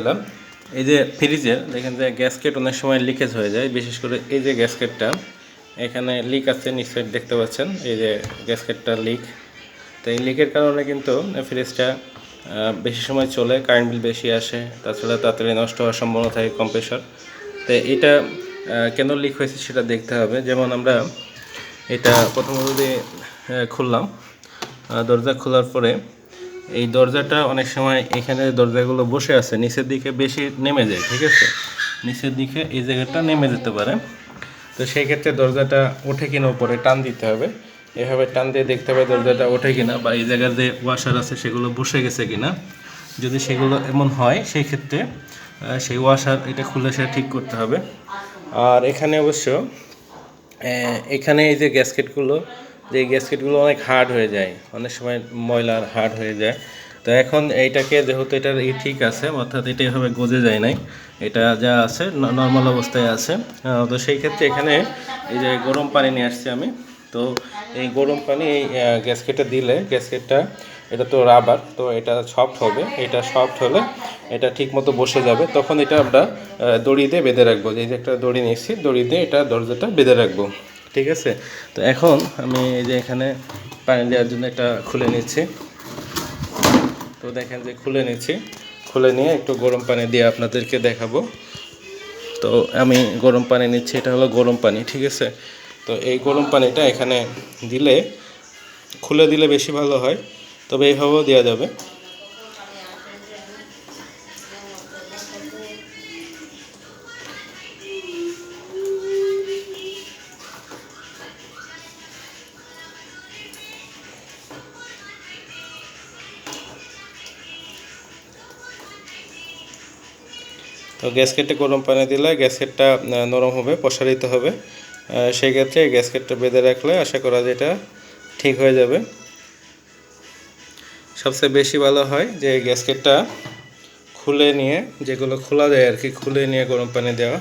দিলাম। এই যে ফ্রিজের দেখেন যে গ্যাসকেট অনেক সময় লিকেজ হয়ে যায়, বিশেষ করে এই যে গ্যাসকেটটা এখানে লিক আছে, নিশ্চয়ই দেখতে পাচ্ছেন, এই যে গ্যাসকেটটা লিক তো এই লিকের কারণে কিন্তু ফ্রিজটা বেশি সময় চলে কারেন্ট বিল বেশি আসে, তাছাড়া তাড়াতাড়ি নষ্ট হওয়ার সম্ভাবনা থাকে কম্প্রেসর তো এটা কেন লিক হয়েছে সেটা দেখতে হবে। যেমন আমরা এটা প্রথমত যদি খুললাম দরজা খোলার পরে এই দরজাটা অনেক সময় এখানে দরজাগুলো বসে আছে, নিচের দিকে বেশি নেমে যায়, ঠিক আছে? নিচের দিকে এই জায়গাটা নেমে যেতে পারে। তো সেই ক্ষেত্রে দরজাটা ওঠে কিনা উপরে টান দিতে হবে। এভাবে টান দিয়ে দেখতে হবে দরজাটা ওঠে কিনা বা এই জায়গার যে ওয়াশার আছে সেগুলো বসে গেছে কিনা। যদি সেগুলো এমন হয়, সেই ক্ষেত্রে সেই ওয়াশার এটা খুলে সে ঠিক করতে হবে। আর এখানে অবশ্য এখানে এই যে গ্যাসকেটগুলো যে গ্যাসকেটগুলো অনেক হার্ড হয়ে যায়, অনেক সময় ময়লার হার্ড হয়ে যায়। তো এখন এইটাকে যেহেতু এটা ই ঠিক আছে, অর্থাৎ এটা এভাবে গজে যায় নাই, এটা যা আছে নর্মাল অবস্থায় আছে। তো সেই ক্ষেত্রে এখানে এই যে গরম পানি নিয়ে আসছি আমি, তো এই গরম পানি, এই গ্যাসকেটে দিলে গ্যাসকেটটা এটা তো রাবার তো এটা সফট হবে, এটা সফট হলে এটা ঠিক মতো বসে যাবে। তখন এটা আমরা দড়ি দিয়ে বেঁধে রাখব। যে একটা দড়ি নিয়েছি, দড়ি দিয়ে এটা দরজাটা বেঁধে রাখব। ঠিক আছে? তো এখন আমি এই যে এখানে পানি দেওয়ার জন্য এটা খুলে নিচ্ছি। তো দেখেন যে খুলে নিচ্ছি। খুলে নিয়ে একটু গরম পানি দিয়ে আপনাদেরকে দেখাবো। তো আমি গরম পানি নিচ্ছি, এটা হলো গরম পানি, ঠিক আছে? তো এই গরম পানিটা এখানে দিলে, খুলে দিলে বেশি ভালো হয়। তবে এইভাবেও দেওয়া যাবে। তো গ্যাসকেটে গরম পানি দিলে গ্যাসকেটটা নরম হবে, প্রসারিত হবে। সেক্ষেত্রে গ্যাসকেটটা বেঁধে রাখলে আশা করা যায় এটা ঠিক হয়ে যাবে। সবচেয়ে বেশি ভালো হয় যে গ্যাসকেটটা খুলে নিয়ে, যেগুলো খোলা যায় আর কি, খুলে নিয়ে গরম পানি দেওয়া।